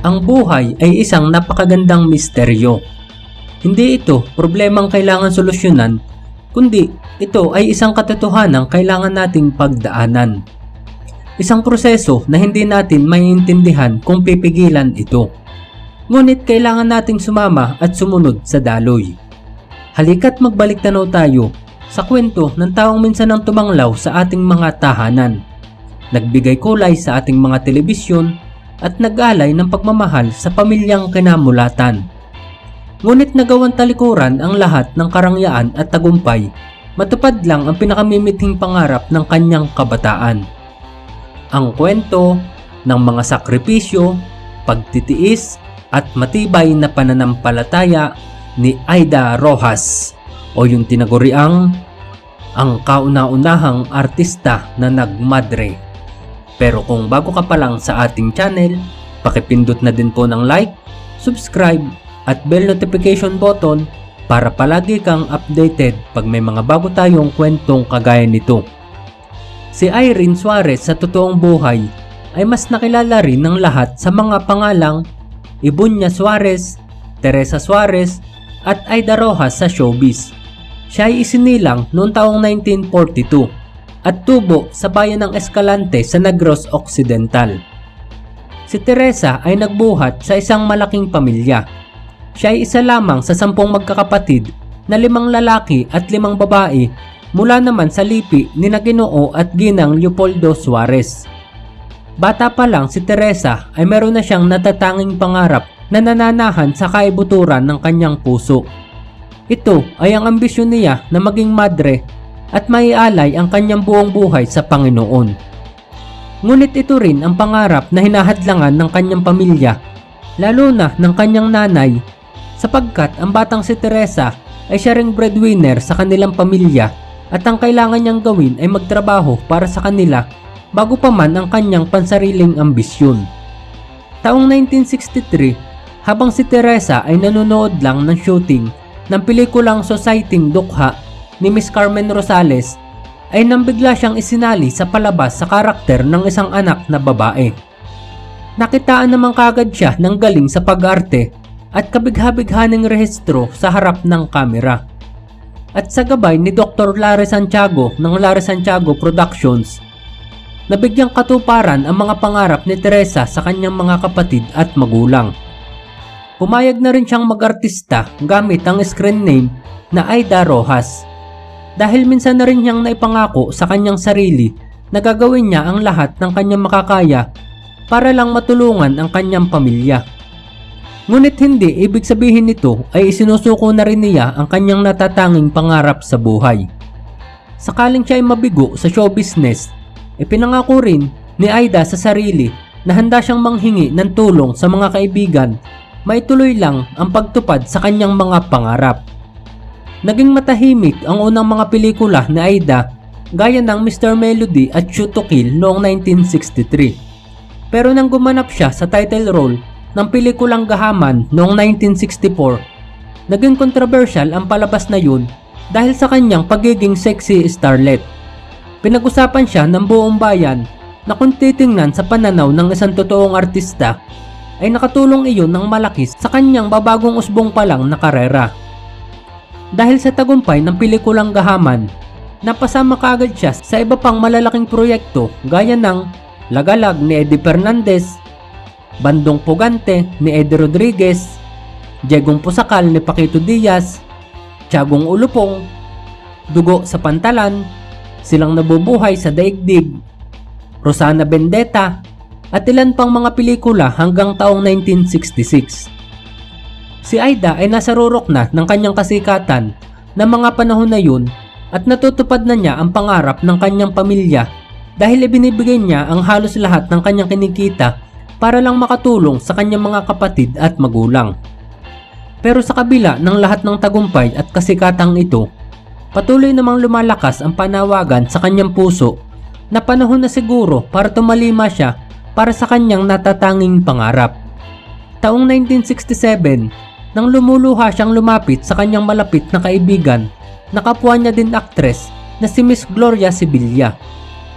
Ang buhay ay isang napakagandang misteryo. Hindi ito problemang kailangan solusyonan, kundi ito ay isang katotohanang kailangan nating pagdaanan. Isang proseso na hindi natin maiintindihan kung pipigilan ito. Ngunit kailangan nating sumama at sumunod sa daloy. Halika't magbalik tanaw tayo sa kwento ng taong minsan ang tumanglaw sa ating mga tahanan. Nagbigay kulay sa ating mga telebisyon at nag-alay ng pagmamahal sa pamilyang kinamulatan. Ngunit nagawan talikuran ang lahat ng karangyaan at tagumpay, matupad lang ang pinakamimithing pangarap ng kanyang kabataan. Ang kwento ng mga sakripisyo, pagtitiis at matibay na pananampalataya ni Aida Rojas o yung tinaguriang ang kauna-unahang artista na nagmadre. Pero kung bago ka pa lang sa ating channel, pakipindot na din po ng like, subscribe at bell notification button para palagi kang updated pag may mga bago tayong kwentong kagaya nito. Si Irene Suarez sa totoong buhay ay mas nakilala rin ng lahat sa mga pangalang Ibunya Suarez, Teresa Suarez at Aida Rojas sa showbiz. Siya ay isinilang noong taong 1942 at tubo sa bayan ng Escalante sa Negros Occidental. Si Teresa ay nagbuhat sa isang malaking pamilya. Siya ay isa lamang sa sampung magkakapatid na limang lalaki at limang babae mula naman sa lipi ni Naginoo at Ginang Leopoldo Suarez. Bata pa lang si Teresa ay meron na siyang natatanging pangarap na nananahan sa kaibuturan ng kanyang puso. Ito ay ang ambisyon niya na maging madre at maialay ang kanyang buong buhay sa Panginoon. Ngunit ito rin ang pangarap na hinahadlangan ng kanyang pamilya, lalo na ng kanyang nanay, sapagkat ang batang si Teresa ay siya ring breadwinner sa kanilang pamilya at ang kailangan niyang gawin ay magtrabaho para sa kanila bago pa man ang kanyang pansariling ambisyon. Taong 1963, habang si Teresa ay nanonood lang ng shooting ng pelikulang Society Dukha ni Miss Carmen Rosales, ay nang bigla siyang isinali sa palabas sa karakter ng isang anak na babae. Nakitaan naman kagad siya ng galing sa pag-arte at kabigha-bighaning rehistro sa harap ng kamera. At sa gabay ni Dr. Larry Santiago ng Larry Santiago Productions, nabigyang katuparan ang mga pangarap ni Teresa sa kanyang mga kapatid at magulang. Pumayag na rin siyang mag-artista gamit ang screen name na Aida Rojas. Dahil minsan na rin niyang naipangako sa kanyang sarili na gagawin niya ang lahat ng kanyang makakaya para lang matulungan ang kanyang pamilya. Ngunit hindi ibig sabihin nito ay isinusuko na rin niya ang kanyang natatanging pangarap sa buhay. Sakaling siya ay mabigo sa show business, ipinangako rin ni Aida sa sarili na handa siyang manghingi ng tulong sa mga kaibigan maituloy lang ang pagtupad sa kanyang mga pangarap. Naging matahimik ang unang mga pelikula ni Aida gaya ng Mr. Melody at Shoot to Kill noong 1963. Pero nang gumanap siya sa title role ng pelikulang Gahaman noong 1964, naging controversial ang palabas na yun dahil sa kanyang pagiging sexy starlet. Pinag-usapan siya ng buong bayan na kung titingnan sa pananaw ng isang totoong artista ay nakatulong iyon ng malaki sa kanyang babagong usbong pa lang na karera. Dahil sa tagumpay ng pelikulang Gahaman, napasama kaagad siya sa iba pang malalaking proyekto gaya ng Lagalag ni Eddie Fernandez, Bandong Pugante ni Eddie Rodriguez, Jegong Pusakal ni Paquito Diaz, Tiagong Ulupong, Dugo sa Pantalan, Silang Nabubuhay sa Daigdig, Rosana Bendetta, at ilan pang mga pelikula hanggang taong 1966. Si Aida ay nasa rurok na ng kanyang kasikatan na mga panahon na yun at natutupad na niya ang pangarap ng kanyang pamilya dahil ibinibigay niya ang halos lahat ng kanyang kinikita para lang makatulong sa kanyang mga kapatid at magulang. Pero sa kabila ng lahat ng tagumpay at kasikatang ito, patuloy namang lumalakas ang panawagan sa kanyang puso na panahon na siguro para tumalima siya para sa kanyang natatanging pangarap. Taong 1967, nang lumuluha siyang lumapit sa kanyang malapit na kaibigan, nakapwa niya din aktres na si Miss Gloria Sibilia.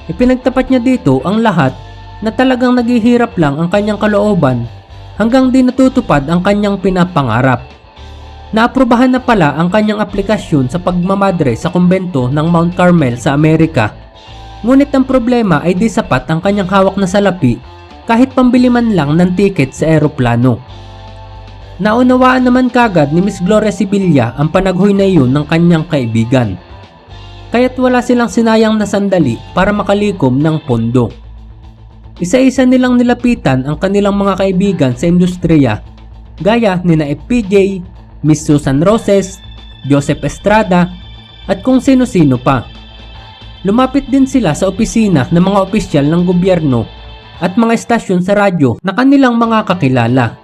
Ipinagtapat niya dito ang lahat na talagang naghihirap lang ang kanyang kalooban hanggang di natutupad ang kanyang pinapangarap. Naaprubahan na pala ang kanyang aplikasyon sa pagmamadre sa kumbento ng Mount Carmel sa Amerika. Ngunit ang problema ay di sapat ang kanyang hawak na salapi kahit pambili man lang ng tiket sa eroplano. Naunawaan naman kagad ni Miss Gloria Sibilla ang panaghoy na iyon ng kanyang kaibigan. Kaya't wala silang sinayang na sandali para makalikom ng pondo. Isa-isa nilang nilapitan ang kanilang mga kaibigan sa industriya gaya ni na FPJ, Miss Susan Roses, Joseph Estrada, at kung sino-sino pa. Lumapit din sila sa opisina ng mga opisyal ng gobyerno at mga estasyon sa radyo na kanilang mga kakilala.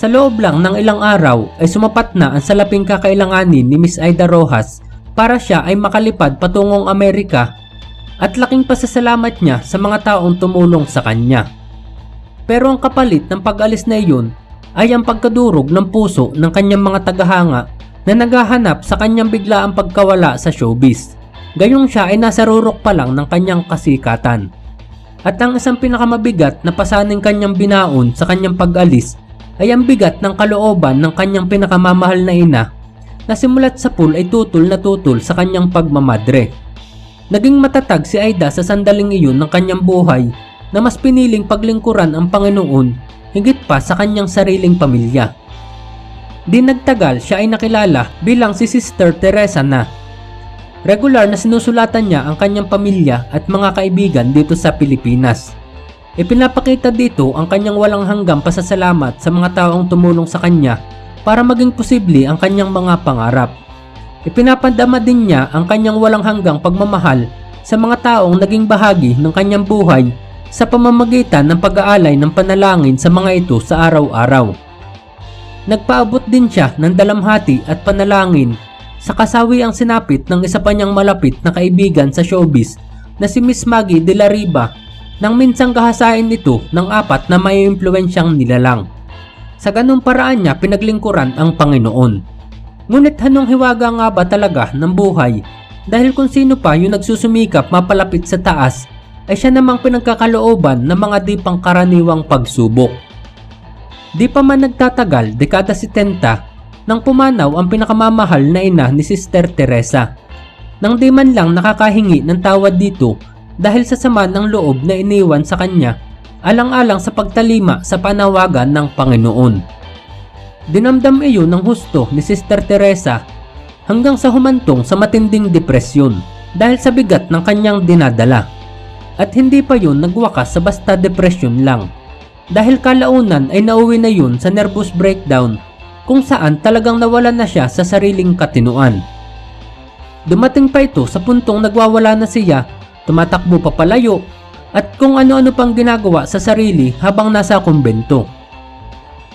Sa loob lang ng ilang araw ay sumapat na ang salaping kakailanganin ni Miss Aida Rojas para siya ay makalipad patungong Amerika at laking pasasalamat niya sa mga taong tumulong sa kanya. Pero ang kapalit ng pag-alis na iyon ay ang pagkadurog ng puso ng kanyang mga tagahanga na naghahanap sa kanyang biglaang pagkawala sa showbiz. Gayong siya ay nasa rurok pa lang ng kanyang kasikatan. At ang isang pinakamabigat na pasaning kanyang binaon sa kanyang pag-alis ay ang bigat ng kalooban ng kanyang pinakamamahal na ina na simulat sa pool ay tutol na tutol sa kanyang pagmamadre. Naging matatag si Aida sa sandaling iyon ng kanyang buhay na mas piniling paglingkuran ang Panginoon higit pa sa kanyang sariling pamilya. Di nagtagal siya ay nakilala bilang si Sister Teresa na. Regular na sinusulatan niya ang kanyang pamilya at mga kaibigan dito sa Pilipinas. Ipinapakita dito ang kanyang walang hanggang pasasalamat sa mga taong tumulong sa kanya para maging posible ang kanyang mga pangarap. Ipinapadama din niya ang kanyang walang hanggang pagmamahal sa mga taong naging bahagi ng kanyang buhay sa pamamagitan ng pag-aalay ng panalangin sa mga ito sa araw-araw. Nagpaabot din siya ng dalamhati at panalangin sa kasawi ang sinapit ng isa pa niyang malapit na kaibigan sa showbiz na si Miss Maggie de la Riva nang minsang kahasain nito ng apat na may impluensyang nilalang. Sa ganung paraan niya pinaglingkuran ang Panginoon. Ngunit hanong hiwaga nga ba talaga ng buhay dahil kung sino pa yung nagsusumikap mapalapit sa taas ay siya namang pinagkakalooban ng mga di pangkaraniwang pagsubok. Di pa man nagtatagal, dekada 70, nang pumanaw ang pinakamamahal na ina ni Sister Teresa. Nang di man lang nakakahingi ng tawad dito dahil sa sama ng loob na iniwan sa kanya, alang-alang sa pagtalima sa panawagan ng Panginoon. Dinamdam iyon ng husto ni Sister Teresa hanggang sa humantong sa matinding depresyon dahil sa bigat ng kanyang dinadala. At hindi pa yun nagwakas sa basta depression lang. Dahil kalaunan ay nauwi na yun sa nervous breakdown kung saan talagang nawalan na siya sa sariling katinuan. Dumating pa ito sa puntong nagwawala na siya, tumatakbo pa palayo, at kung ano-ano pang ginagawa sa sarili habang nasa kumbento.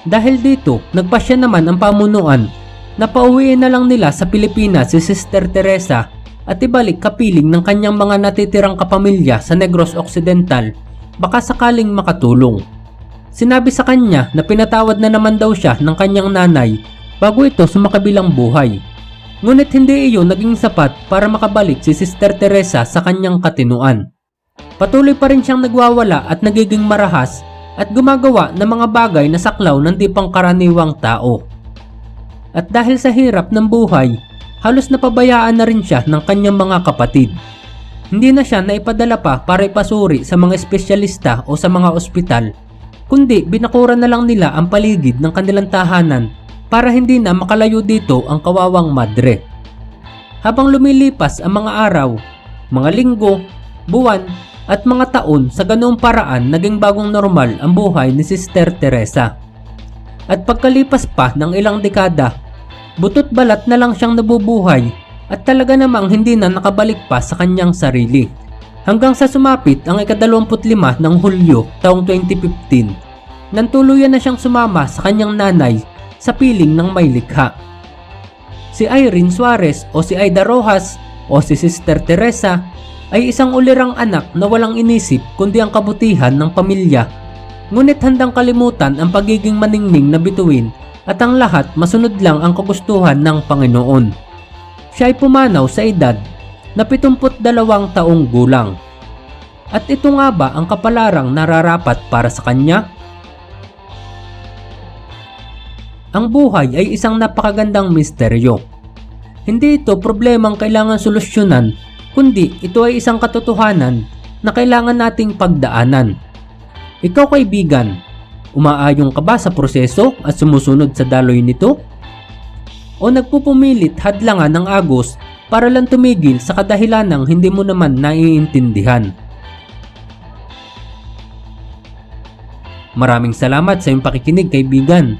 Dahil dito, nagpasya naman ang pamunuan na pauwiin na lang nila sa Pilipinas si Sister Teresa at ibalik kapiling ng kanyang mga natitirang kapamilya sa Negros Occidental baka sakaling makatulong. Sinabi sa kanya na pinatawad na naman daw siya ng kanyang nanay bago ito sumakabilang buhay. Ngunit hindi iyon naging sapat para makabalik si Sister Teresa sa kanyang katinuan. Patuloy pa rin siyang nagwawala at nagiging marahas at gumagawa ng mga bagay na saklaw ng di pangkaraniwang tao. At dahil sa hirap ng buhay, halos napabayaan na rin siya ng kanyang mga kapatid. Hindi na siya naipadala pa para ipasuri sa mga espesyalista o sa mga ospital, kundi binakuran na lang nila ang paligid ng kanilang tahanan para hindi na makalayo dito ang kawawang madre. Habang lumilipas ang mga araw, mga linggo, buwan, at mga taon sa ganoong paraan naging bagong normal ang buhay ni Sister Teresa. At pagkalipas pa ng ilang dekada, Butot balat na lang siyang nabubuhay at talaga namang hindi na nakabalik pa sa kanyang sarili. Hanggang sa sumapit ang ikadalawamput-lima ng Hulyo taong 2015, nang tuluyan na siyang sumama sa kanyang nanay sa piling ng may likha. Si Irene Suarez o si Aida Rojas o si Sister Teresa ay isang ulirang anak na walang inisip kundi ang kabutihan ng pamilya. Ngunit handang kalimutan ang pagiging maningning na bituin at ang lahat masunod lang ang kagustuhan ng Panginoon. Siya ay pumanaw sa edad na 72 taong gulang. At ito nga ba ang kapalarang nararapat para sa kanya? Ang buhay ay isang napakagandang misteryo. Hindi ito problemang kailangan solusyonan, kundi ito ay isang katotohanan na kailangan nating pagdaanan. Ikaw kaibigan, umaayong ka ba sa proseso at sumusunod sa daloy nito? O nagpupumilit hadlangan ng agos para lang tumigil sa kadahilanang hindi mo naman naiintindihan? Maraming salamat sa iyong pakikinig kaibigan.